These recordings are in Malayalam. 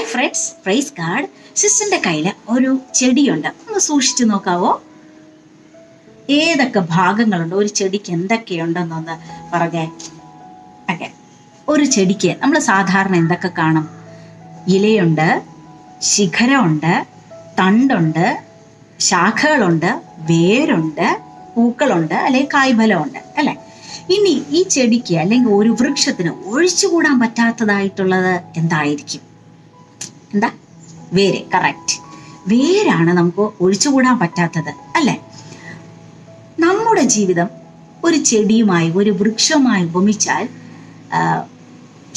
ഹായ് ഫ്രണ്ട്സ് പ്രൈസ് കാർഡ് സിസ്റ്ററിന്റെ കയ്യിൽ ഒരു ചെടിയുണ്ട്. ഒന്ന് സൂക്ഷിച്ചു നോക്കാവോ? ഏതൊക്കെ ഭാഗങ്ങളുണ്ട്? ഒരു ചെടിക്ക് എന്തൊക്കെയുണ്ടെന്നൊന്ന് പറഞ്ഞേ. ഓക്കെ ഒരു ചെടിക്ക് നമ്മൾ സാധാരണ എന്തൊക്കെ കാണും? ഇലയുണ്ട് ശിഖരമുണ്ട് തണ്ടുണ്ട് ശാഖകളുണ്ട് വേരുണ്ട് പൂക്കളുണ്ട് അല്ലെങ്കിൽ കായ്ഫലമുണ്ട് അല്ലെ? ഇനി ഈ ചെടിക്ക് അല്ലെങ്കിൽ ഒരു വൃക്ഷത്തിന് ഒഴിച്ചുകൂടാൻ പറ്റാത്തതായിട്ടുള്ളത് എന്തായിരിക്കും? എന്താ? വേര് കറക്റ്റ് വേരാണ് നമുക്ക് ഒഴിച്ചുകൂടാൻ പറ്റാത്തത് അല്ലെ? നമ്മുടെ ജീവിതം ഒരു ചെടിയുമായി ഒരു വൃക്ഷവുമായി ഉപമിച്ചാൽ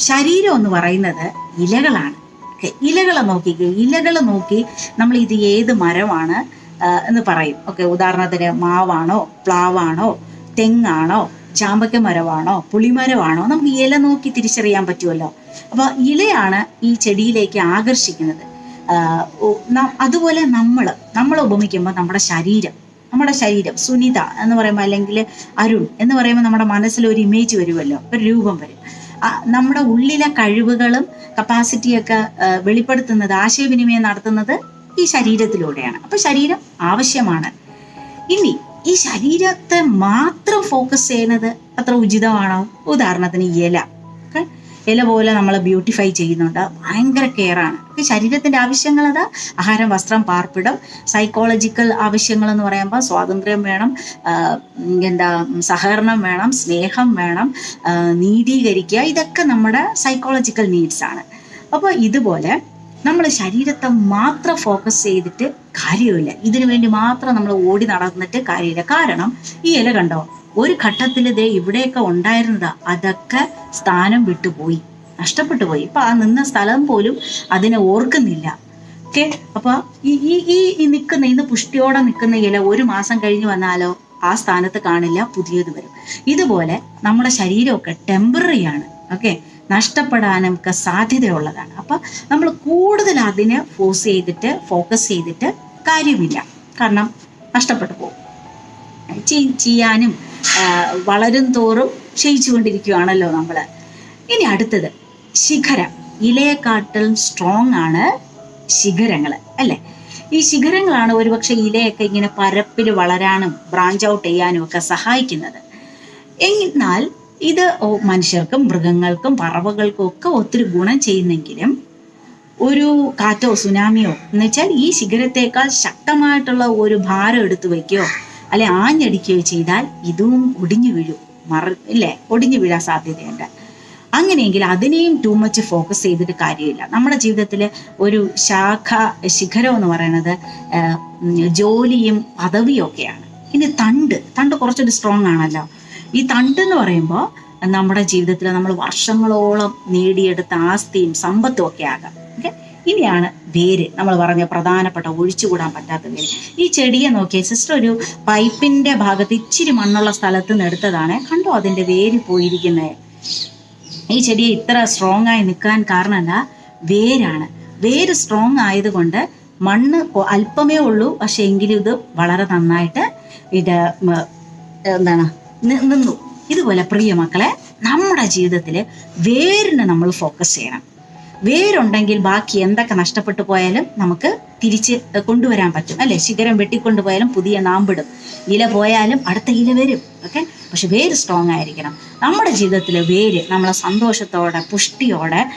ശരീരം എന്ന് പറയുന്നത് ഇലകളാണ്. ഇലകളെ നോക്കിക്കുക ഇലകളെ നോക്കി നമ്മൾ ഇത് ഏത് മരമാണ് എന്ന് പറയും. ഓക്കെ ഉദാഹരണത്തിന് മാവാണോ പ്ലാവാണോ തെങ്ങാണോ ചാമ്പക്ക മരമാണോ പുളിമരമാണോ നമുക്ക് ഇല നോക്കി തിരിച്ചറിയാൻ പറ്റുമല്ലോ. അപ്പൊ ഇലയാണ് ഈ ചെടിയിലേക്ക് ആകർഷിക്കുന്നത്. അതുപോലെ നമ്മൾ നമ്മൾ ഉപമിക്കുമ്പോൾ നമ്മുടെ ശരീരം നമ്മുടെ ശരീരം സുനിത എന്ന് പറയുമ്പോൾ അല്ലെങ്കിൽ അരുൺ എന്ന് പറയുമ്പോൾ നമ്മുടെ മനസ്സിൽ ഒരു ഇമേജ് വരുമല്ലോ ഒരു രൂപം വരും. നമ്മുടെ ഉള്ളിലെ കഴിവുകളും കപ്പാസിറ്റിയൊക്കെ വെളിപ്പെടുത്തുന്നത് ആശയവിനിമയം നടത്തുന്നത് ഈ ശരീരത്തിലൂടെയാണ്. അപ്പൊ ശരീരം ആവശ്യമാണ്. ഇനി ഈ ശരീരത്തെ മാത്രം ഫോക്കസ് ചെയ്യുന്നത് അത്ര ഉചിതമാണോ? ഉദാഹരണത്തിന് ഇല. ഇല പോലെ നമ്മൾ ബ്യൂട്ടിഫൈ ചെയ്യുന്നുണ്ട്. ഭയങ്കര ഈ ശരീരത്തിന്റെ ആവശ്യങ്ങൾ അത് ആഹാരം വസ്ത്രം പാർപ്പിടം സൈക്കോളജിക്കൽ ആവശ്യങ്ങൾ എന്ന് പറയുമ്പോൾ സ്വാതന്ത്ര്യം വേണം എന്താ സഹകരണം വേണം സ്നേഹം വേണം നീതീകരിക്കുക. ഇതൊക്കെ നമ്മുടെ സൈക്കോളജിക്കൽ നീഡ്സ് ആണ്. അപ്പോൾ ഇതുപോലെ നമ്മൾ ശരീരത്തെ മാത്രം ഫോക്കസ് ചെയ്തിട്ട് കാര്യമില്ല. ഇതിനു വേണ്ടി മാത്രം നമ്മൾ ഓടി നടന്നിട്ട് കാര്യമില്ല. കാരണം ഈ ഇല കണ്ടോ? ഒരു ഘട്ടത്തിൽ ദേ ഇവിടെയൊക്കെ ഉണ്ടായിരുന്നതാ. അതൊക്കെ സ്ഥാനം വിട്ടുപോയി. നഷ്ടപ്പെട്ടു പോയി. ഇപ്പൊ ആ നിന്ന സ്ഥലം പോലും അതിനെ ഓർക്കുന്നില്ല. ഓക്കെ? അപ്പൊ ഈ ഈ ഈ നിൽക്കുന്ന ഇന്ന് പുഷ്ടിയോടെ നിൽക്കുന്ന ഇല ഒരു മാസം കഴിഞ്ഞ് വന്നാലോ ആ സ്ഥാനത്ത് കാണില്ല പുതിയത് വരും. ഇതുപോലെ നമ്മുടെ ശരീരമൊക്കെ ടെമ്പററി ആണ്. ഓക്കെ? നഷ്ടപ്പെടാനും ഒക്കെ സാധ്യതയുള്ളതാണ്. അപ്പൊ നമ്മൾ കൂടുതൽ അതിനെ ഫോഴ്സ് ചെയ്തിട്ട് ഫോക്കസ് ചെയ്തിട്ട് കാര്യമില്ല. കാരണം നഷ്ടപ്പെട്ടു പോകും. ചെയ്- ചെയ്യാനും വളരും തോറും ക്ഷയിച്ചുകൊണ്ടിരിക്കുകയാണല്ലോ നമ്മൾ ഇനി അടുത്തത് ശിഖരം. ഇലയെക്കാട്ടിലും സ്ട്രോങ് ആണ് ശിഖരങ്ങൾ അല്ലേ? ഈ ശിഖരങ്ങളാണ് ഒരുപക്ഷെ ഇലയൊക്കെ ഇങ്ങനെ പരപ്പിൽ വളരാനും ബ്രാഞ്ച് ഔട്ട് ചെയ്യാനും ഒക്കെ സഹായിക്കുന്നത്. എന്നാൽ ഇത് മനുഷ്യർക്കും മൃഗങ്ങൾക്കും പറവകൾക്കും ഒക്കെ ഒത്തിരി ഗുണം ചെയ്യുന്നെങ്കിലും ഒരു കാറ്റോ സുനാമിയോ എന്ന് വെച്ചാൽ ഈ ശിഖരത്തേക്കാൾ ശക്തമായിട്ടുള്ള ഒരു ഭാരം എടുത്തു വയ്ക്കുകയോ അല്ലെ ആഞ്ഞടിക്കുകയോ ചെയ്താൽ ഇതും ഒടിഞ്ഞു വീഴും. മറ ഇല്ലേ? ഒടിഞ്ഞു വീഴാൻ സാധ്യതയുണ്ട്. അങ്ങനെയെങ്കിൽ അതിനെയും ടൂ മച്ച് ഫോക്കസ് ചെയ്തിട്ട് കാര്യമില്ല. നമ്മുടെ ജീവിതത്തിൽ ഒരു ശാഖ ശിഖരം എന്ന് പറയുന്നത് ജോലിയും പദവിയും ഒക്കെയാണ്. ഇനി തണ്ട് തണ്ട് കുറച്ചൊരു സ്ട്രോങ് ആണല്ലോ. ഈ തണ്ട് എന്ന് പറയുമ്പോൾ നമ്മുടെ ജീവിതത്തിൽ നമ്മൾ വർഷങ്ങളോളം നേടിയെടുത്ത ആസ്തിയും സമ്പത്തും ഒക്കെ ആകാം. ഇനിയാണ് വേര്. നമ്മൾ പറഞ്ഞ പ്രധാനപ്പെട്ട ഒഴിച്ചുകൂടാൻ പറ്റാത്ത വേര്. ഈ ചെടിയെ നോക്കിയ സിസ്റ്റർ ഒരു പൈപ്പിന്റെ ഭാഗത്ത് ഇച്ചിരി മണ്ണുള്ള സ്ഥലത്ത് നിന്ന് എടുത്തതാണ്. കണ്ടോ അതിന്റെ വേര് പോയിരിക്കുന്നത് ഈ ചെടിയെ ഇത്ര സ്ട്രോങ് ആയി നിൽക്കാൻ കാരണമല്ല വേരാണ്. വേര് സ്ട്രോങ് ആയതുകൊണ്ട് മണ്ണ് അല്പമേ ഉള്ളൂ. പക്ഷെ എങ്കിലും ഇത് വളരെ നന്നായിട്ട് ഇത് എന്താണ് നിന്നു. ഇതുപോലെ പ്രിയ മക്കളെ നമ്മുടെ ജീവിതത്തിൽ വേരിന് നമ്മൾ ഫോക്കസ് ചെയ്യണം. വേരുണ്ടെങ്കിൽ ബാക്കി എന്തൊക്കെ നഷ്ടപ്പെട്ടു പോയാലും നമുക്ക് തിരിച്ച് കൊണ്ടുവരാൻ പറ്റും. അല്ലെ? ശിഖരം വെട്ടിക്കൊണ്ടുപോയാലും പുതിയ നാമ്പിടും. ഇല പോയാലും അടുത്ത ഇല വരും. ഓക്കെ? പക്ഷെ വേര് സ്ട്രോങ് ആയിരിക്കണം. നമ്മുടെ ജീവിതത്തിലെ വേര് നമ്മളെ സന്തോഷത്തോടെ പുഷ്ടിയോടെ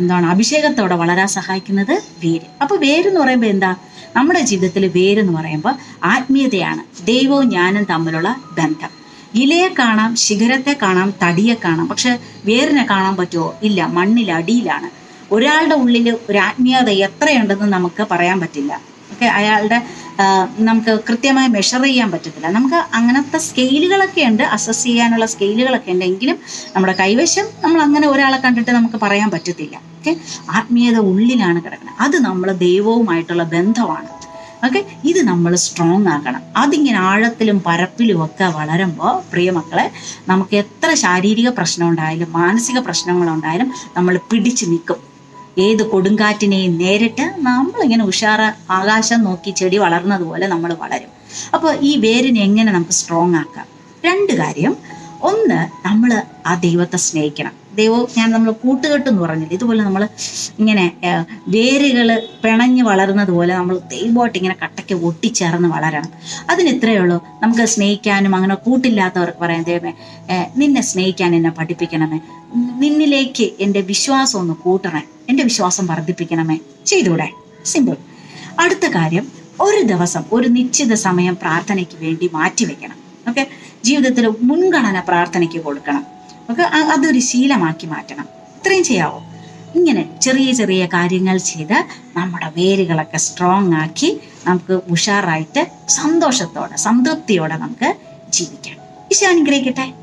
എന്താണ് അഭിഷേകത്തോടെ വളരാൻ സഹായിക്കുന്നത് വേര്. അപ്പൊ വേര് എന്ന് പറയുമ്പോൾ എന്താ? നമ്മുടെ ജീവിതത്തിൽ വേര് എന്ന് പറയുമ്പോൾ ആത്മീയതയാണ് ദൈവവും ഞാനും തമ്മിലുള്ള ബന്ധം. ഇലയെ കാണാം ശിഖരത്തെ കാണാം തടിയെ കാണാം. പക്ഷെ വേരിനെ കാണാൻ പറ്റുമോ? ഇല്ല മണ്ണിൽ അടിയിലാണ്. ഒരാളുടെ ഉള്ളിൽ ഒരു ആത്മീയത എത്രയുണ്ടെന്ന് നമുക്ക് പറയാൻ പറ്റില്ല. ഓക്കെ അയാളുടെ നമുക്ക് കൃത്യമായി മെഷർ ചെയ്യാൻ പറ്റത്തില്ല. നമുക്ക് അങ്ങനത്തെ സ്കെയിലുകളൊക്കെ ഉണ്ട് അസസ് ചെയ്യാനുള്ള സ്കെയിലുകളൊക്കെ ഉണ്ട്. എങ്കിലും നമ്മുടെ കൈവശം നമ്മൾ അങ്ങനെ ഒരാളെ കണ്ടിട്ട് നമുക്ക് പറയാൻ പറ്റത്തില്ല. ഓക്കെ ആത്മീയത ഉള്ളിലാണ് കിടക്കുന്നത്. അത് നമ്മൾ ദൈവവുമായിട്ടുള്ള ബന്ധമാണ്. ഓക്കെ ഇത് നമ്മൾ സ്ട്രോങ് ആക്കണം. അതിങ്ങനെ ആഴത്തിലും പരപ്പിലും ഒക്കെ വളരുമ്പോൾ പ്രിയമക്കളെ നമുക്ക് എത്ര ശാരീരിക പ്രശ്നം ഉണ്ടായാലും മാനസിക പ്രശ്നങ്ങളുണ്ടായാലും നമ്മൾ പിടിച്ചു നിൽക്കും ഏത് കൊടുങ്കാറ്റിനെയും നേരിട്ട് നമ്മളിങ്ങനെ ഉഷാറ ആകാശം നോക്കി ചെടി വളർന്നതുപോലെ നമ്മൾ വളരും. അപ്പോൾ ഈ വേരിനെ എങ്ങനെ നമുക്ക് സ്ട്രോങ് ആക്കാം? രണ്ട് കാര്യം. ഒന്ന് നമ്മൾ ആ ദൈവത്തെ സ്നേഹിക്കണം. ദൈവം ഞാൻ നമ്മൾ കൂട്ടുകെട്ട് എന്ന് പറഞ്ഞില്ല? ഇതുപോലെ നമ്മൾ ഇങ്ങനെ വേരുകൾ പിണഞ്ഞ് വളരുന്നത് പോലെ നമ്മൾ ദൈവമായിട്ട് ഇങ്ങനെ കട്ടയ്ക്ക് ഒട്ടിച്ചേർന്ന് വളരണം. അതിന് ഇത്രയേ ഉള്ളൂ. നമുക്ക് സ്നേഹിക്കാനും അങ്ങനെ കൂട്ടില്ലാത്തവർക്ക് പറയാം ദൈവമേ നിന്നെ സ്നേഹിക്കാൻ എന്നെ പഠിപ്പിക്കണമേ. നിന്നിലേക്ക് എന്റെ വിശ്വാസം ഒന്ന് കൂട്ടണേ. എന്റെ വിശ്വാസം വർദ്ധിപ്പിക്കണമേ. ചെയ്തൂടെ? സിമ്പിൾ അടുത്ത കാര്യം ഒരു ദിവസം ഒരു നിശ്ചിത സമയം പ്രാർത്ഥനയ്ക്ക് വേണ്ടി മാറ്റിവെക്കണം. ഓക്കെ ജീവിതത്തിൽ മുൻഗണന പ്രാർത്ഥനയ്ക്ക് കൊടുക്കണം. ഓക്കെ അതൊരു ശീലമാക്കി മാറ്റണം. ഇത്രയും ചെയ്യാവോ? ഇങ്ങനെ ചെറിയ ചെറിയ കാര്യങ്ങൾ ചെയ്ത് നമ്മുടെ വേരുകളൊക്കെ സ്ട്രോങ് ആക്കി നമുക്ക് ഉഷാറായിട്ട് സന്തോഷത്തോടെ സംതൃപ്തിയോടെ നമുക്ക് ജീവിക്കാം. ഈശോ അനുഗ്രഹിക്കട്ടെ.